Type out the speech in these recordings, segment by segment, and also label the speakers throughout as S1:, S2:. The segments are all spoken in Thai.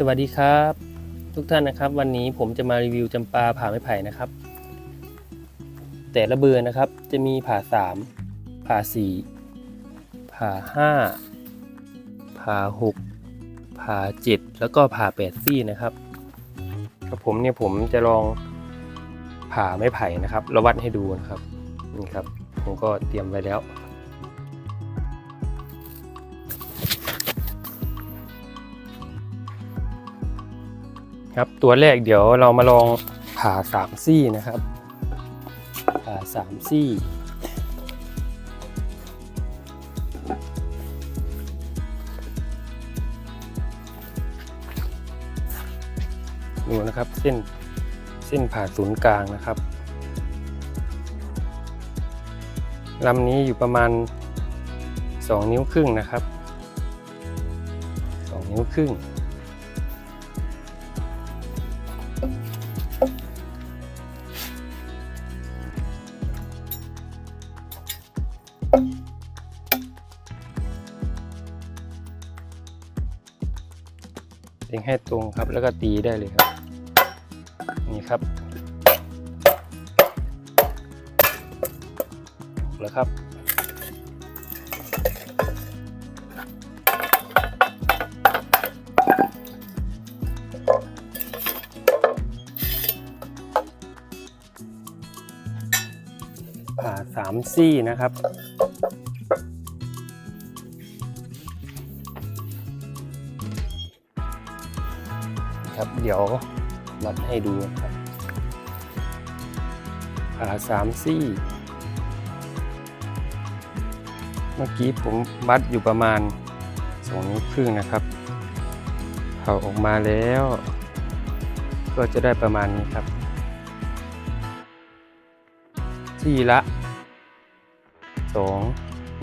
S1: สวัสดีครับ ทุกท่านนะครับวันนี้ผมจะมารีวิวจำปาผ่าไม้ไผ่นะครับ แต่ละเบอร์นะครับจะมีผ่าสามผ่าสี่ผ่าห้าผ่าหกผ่าเจ็ดแล้วก็ผ่าแปดซี่นะครับกับผมเนี่ยผมจะลองผ่าไม้ไผ่นะครับเราวัดให้ดูนะครับนี่ครับผมก็เตรียมไว้แล้ว ครับตัวแรกเดี๋ยวเรามาลองผ่าสามซี่นะครับผ่าสามซี่ดูนะครับเส้นเส้นผ่าศูนย์กลางนะครับลำนี้อยู่ประมาณ 2 นิ้วครึ่งนะครับ 2 นิ้วครึ่ง เล็งให้ตรงครับ แล้วก็ตีได้เลยครับ นี่ครับแล้วครับ ผ่าสามซี่นะครับ ครับ เดี๋ยววัดให้ดูครับผ่าสามซี่ เมื่อกี้ผมวัดอยู่ประมาณสองนิ้วครึ่งนะครับเผาออกมาแล้ว ก็จะได้ประมาณนี้ครับ ซี่ละสอง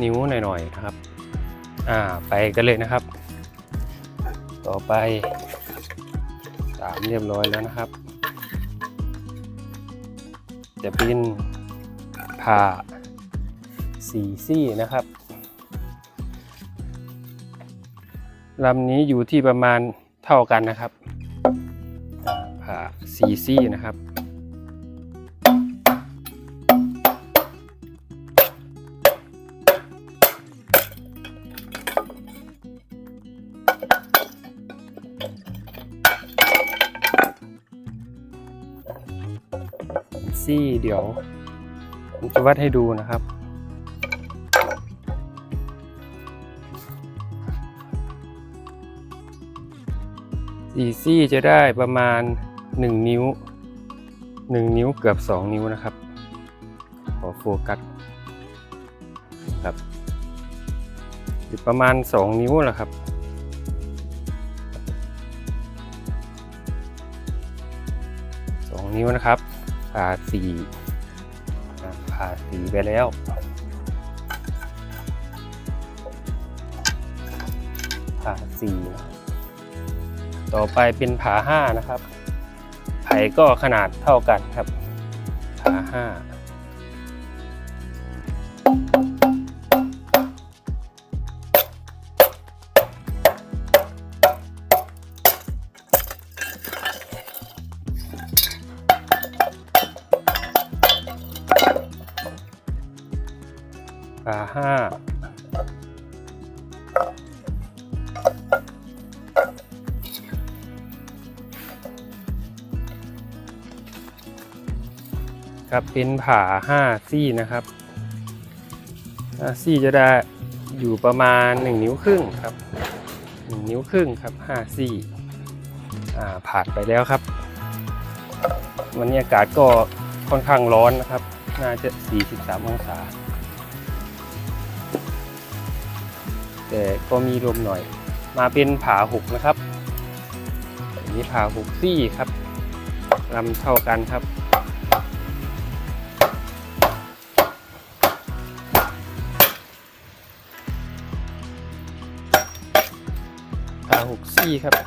S1: นิ้วหน่อยๆนะครับ อ่าไปกันเลยนะครับ ต่อไปามเรียบร้อยแล้วนะครับ จะเป็นผ่าสี่ซี่นะครับลำนี้อยู่ที่ประมาณเท่ากันนะครับผ่าสี่ซี่นะครับ เดี๋ยว ผมจะวัดให้ดูนะครับ สี่ซี่จะได้ประมาณ 1 นิ้ว 1 นิ้วเกือบ 2 นิ้วนะครับ ขอโฟกัสครับอยู่ประมาณ 2 นิ้วแหละครับสองนิ้วนะครับ ผ่าสีอ่าผ่าสีไปแล้วผ่าสีต่อไปเป็นผ่าห้านะครับ ไผ่ก็ขนาดเท่ากันครับผ่าห้า ครับ เป็นผ่าห้าซี่นะครับซี่จะได้อยู่ประมาณ 1 นิ้วครึ่งครับ 1 นิ้วครึ่งครับ5ซี่ผ่านไปแล้วครับ วันนี้อากาศก็ค่อนข้างร้อนนะครับ น่าจะ 43 องศา แต่ก็มีลมหน่อย มาเป็นผาหกนะครับอันนี้ผาหกซี่ครับลำเท่ากันครับี่ครับผ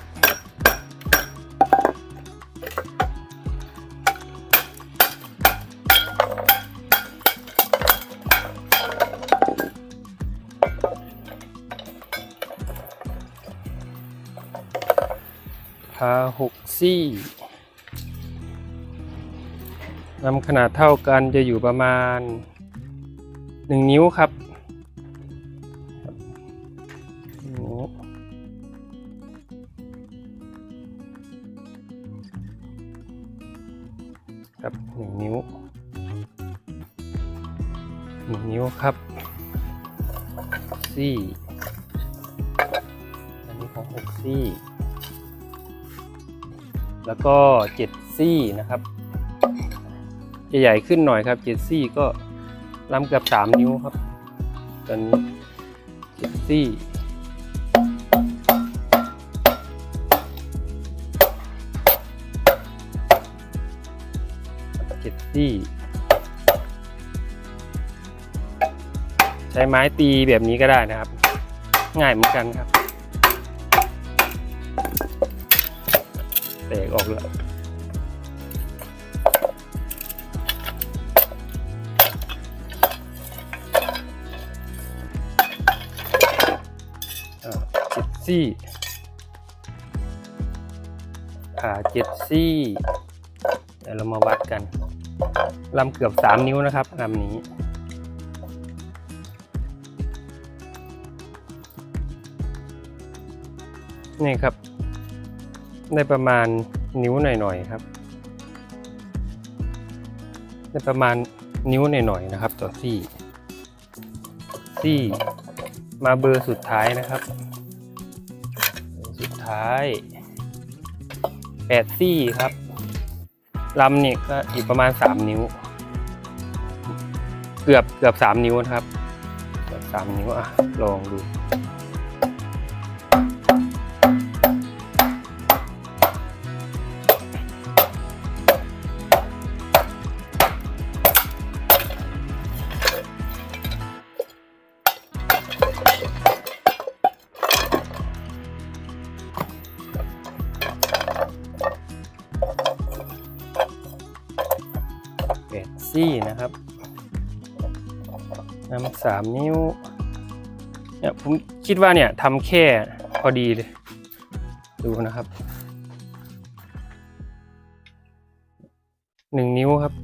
S1: ผ่าหกซี่ลำขนาดเท่ากันจะอยู่ประมาณหนึ่งนิ้วครับ 1 นิ้ว 1 นิ้วครับซี่อันนี้ของ6ซี่ แล้วก็ 7 ซี่นะครับจะใหญ่ขึ้นหน่อยครับ 7 ซี่ก็ล้ำเกือบ 3 นิ้วครับ ตอนนี้ 7 ซี่ ซี่ ใช้ไม้ตีแบบนี้ก็ได้นะครับ ง่ายเหมือนกันครับ แตกออกแล้วจ็ดซี่ขาเจ็ดซี่ เดี๋ยวเรามาวัดกัน ลำเกือบสามนิ้วนะครับลำนี้ นี่ครับ ได้ประมาณนิ้วหน่อยๆครับ ได้ประมาณนิ้วหน่อยๆนะครับ ต่อซี่ ซี่มาเบอร์สุดท้ายนะครับ สุดท้ายแปดซี่ครับ ลำนี่ก็อีกประมาณสามนิ้ว เกือบเกือบสามนิ้วนะครับ เกือบสามนิ้วอะลองดู นำสามนิ้วเนี่ยผมคิดว่าเนี่ยทำแค่พอดีเลย ดูนะครับหนึ่งนิ้วครับ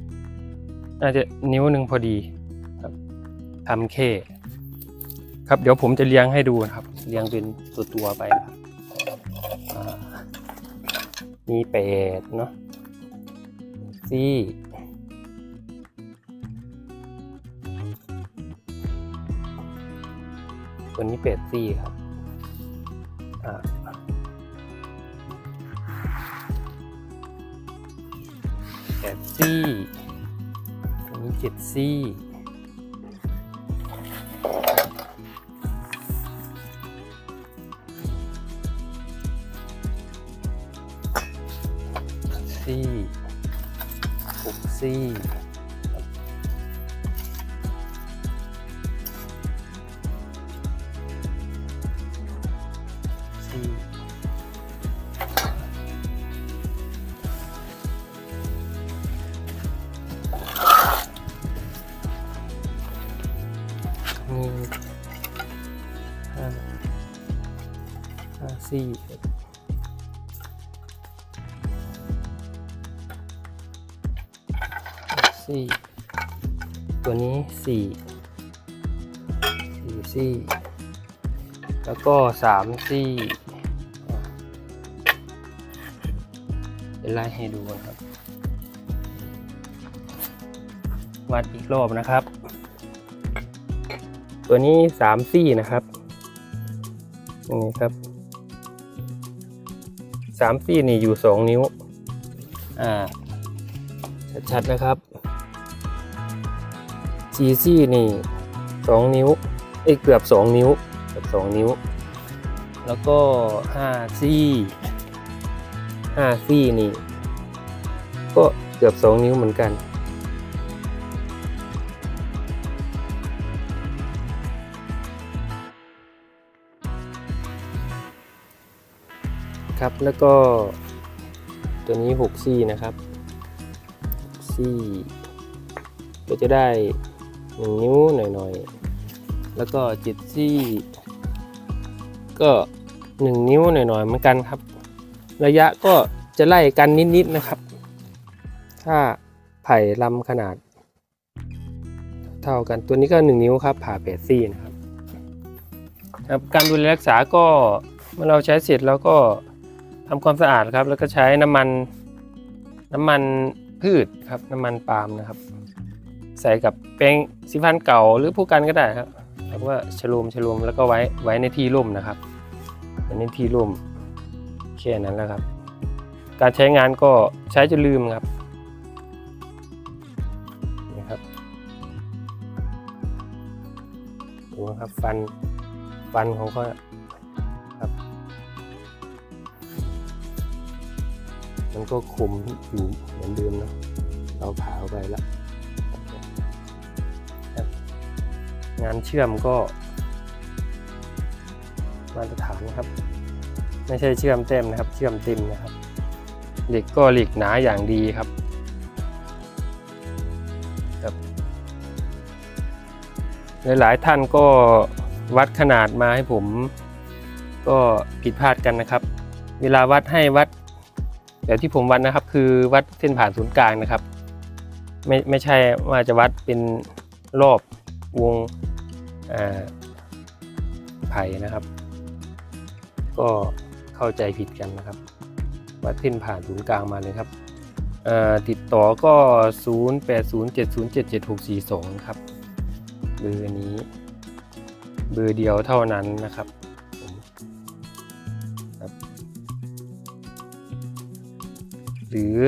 S1: น่าจะนิ้วหนึ่งพอดีครับทำแค่ครับเดี๋ยวผมจะเลี้ยงให้ดูนะครับเลี้ยงเป็นตัวตัวไปนะครับมีแปดเนาะซี่ ตัวนี้เป็ดซี่ครับอ่าแปดซี่ตัวนี้เจ็ดซี่ซี่หกซี่ มีห้าห้าซี่ซี่ตัวนี้สี่สี่ซี่ แล้วก็สามซี่เดี๋ยวไล่ให้ดูนะครับ วัดอีกรอบนะครับ ตัวนี้สามซี่นะครับนี่ครับสามซี่นี่อยู่สองนิ้ว อ่า ชัดๆนะครับจีซี่นี่สองนิ้วเอ้เกือบสองนิ้วเกือบสองนิ้ว แล้วก็ห้าซี่ห้าซี่นี่ ก็เกือบสองนิ้วเหมือนกัน ครับ แล้วก็ตัวนี้หกซี่นะครับซี่ก็จะได้หนึ่งนิ้วหน่อยๆ แล้วก็เจ็ดซี่ ก็หนึ่งนิ้วหน่อยๆเหมือนกันครับ ระยะก็จะไล่กันนิดๆนะครับ ถ้าไผ่ลำขนาด เท่ากันตัวนี้ก็ 1 นิ้วครับผ่าแปดซี่นะครับครับ การดูแลรักษาก็เมื่อเราใช้เสร็จแล้วก็ ทำความสะอาดครับ แล้วก็ใช้น้ำมันน้ำมันพืชครับ น้ำมันปาล์มนะครับ ใส่กับแป้งสีฟันเก่าหรือผู้กันก็ได้ครับแล้วก็ฉโลมฉโลมแล้วก็ไว้ไว้ในที่ร่มนะครับไวในที่ร่มแค่นั้นแล้วครับ การใช้งานก็ใช้จนลืมครับนี่ครับดูนะครับฟันฟันของเขา มันก็คมอยู่เหมือนเดิมนะเราผ่าไปแล้ว งานเชื่อมก็ มาตรฐานนะครับ ไม่ใช่เชื่อมเต็มนะครับ เชื่อมเต็มนะครับ เหล็กก็เหล็กหนาอย่างดีครับหลายๆท่านก็วัดขนาดมาให้ผมก็ผิดพลาดกันนะครับ เวลาวัดให้วัด แบบที่ผมวัดนะครับคือวัดเส้นผ่านศูนย์กลางนะครับ ไม่ไม่ใช่ว่าจะวัดเป็นรอบวงไผ่นะครับ ก็เข้าใจผิดกันนะครับ วัดเส้นผ่านศูนย์กลางมาเลยครับติดต่อก็ 0807077642 ครับเบอร์นี้ เบอร์เดียวเท่านั้นนะครับ หรือ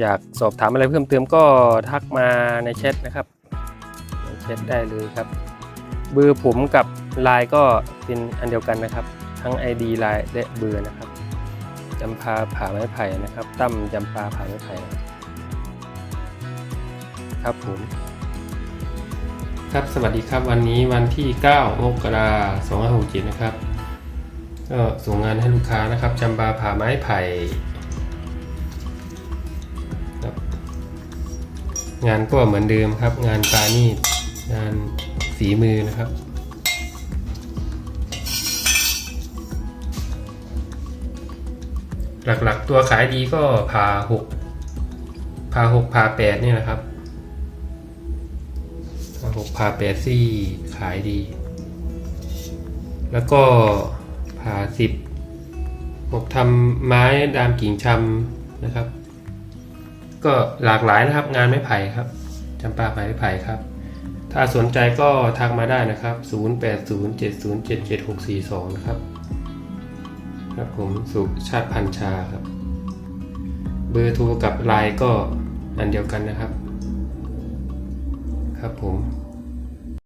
S1: อยากสอบถามอะไรเพิ่มเติมก็ทักมาในแชทนะครับในแชทได้เลยครับ เบอร์ผมกับไลน์ก็เป็นอันเดียวกันนะครับ ทั้ง ID ไลน์และเบอร์นะครับจำปาผ่าไม้ไผ่นะครับ ตั้มจำปาผ่าไม้ไผ่ครับผมครับสวัสดีครับวันนี้วันที่ 9 มกราคม2567 นะครับ ก็ส่งงานให้ลูกค้านะครับจำปาผ่าไม้ไผ่ งานก็เหมือนเดิมครับ งานปานีตงานฝีมือนะครับหลักๆ ตัวขายดีก็ผ่าหกผ่าหกผ่าแปดนี่แหละครับผ่าหกผ่าแปดซี่ขายดี แล้วก็ผ่าสิบผมทำไม้ดามกิ่งชำนะครับ ก็หลากหลายนะครับ งานไม้ไผ่ครับจำปาไผ่ไม้ไผ่ครับ ถ้าสนใจก็ทักมาได้นะครับ 0807077642 นะครับครับผมสุชาติพันชาครับ เบอร์โทรกับไลน์ก็อันเดียวกันนะครับ ครับผม